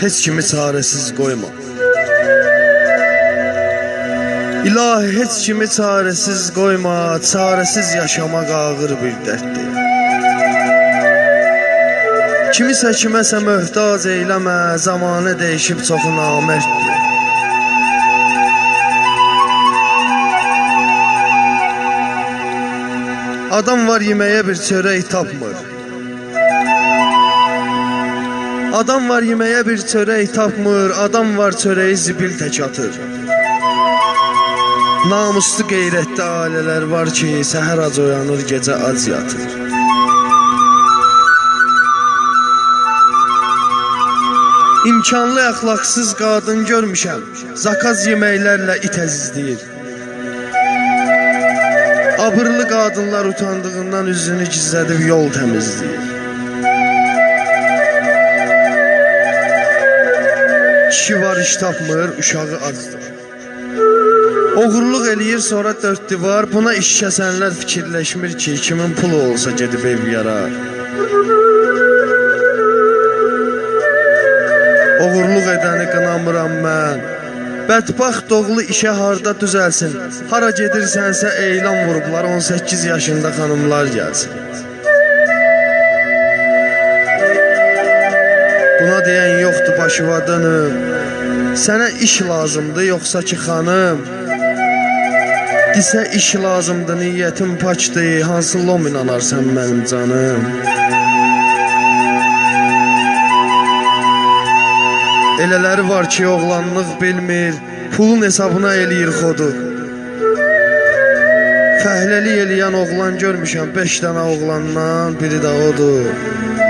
heç kimi çarəsiz qoyma. İlahi heç kimi çarəsiz qoyma, çarəsiz yaşamaq ağır bir dərddir. Kimisə kiməsə möhtac eyləmə, zamanə dəyişib çoxu namərddir. Adam var yeməyə bir çörək tapmır. Adam var yeməyə bir çörək tapmır, adam var çörəyi zibil tək atır. Namuslu qeyrətli ailələr var ki, səhər ac oyanır, gecə ac yatır. İmkanlı əxlaqsız qadın görmüşəm, zakaz yeməklərlə it əzizləyir. Abırlı qadınlar utandığından üzünü gizlədib yol təmizləyir. Kişi var iş tapmır, uşağı acdır. Oğurluq eləyir sonra dörd divar, buna iş kəsənlər fikirləşmir ki, kimin pulu olsa gedib ev yarar. Oğurluq edəni qınamıram mən. Bədbaxt oğlu işə harda düzəlsin. Hara gedirsənsə elan vurublar 18 yaşında xanımlar gəlsin. Dönüm. Sənə iş lazımdır yoxsa ki xanım? Disə iş lazımdır, niyyətim paçdır, hansı lom inanarsan mənim canım? Elələri var ki, oğlanlıq bilmir, pulun hesabına eləyir xodu. Fəhləlik eləyən oğlan görmüşəm 5 dənə oğlandan, biri də odur.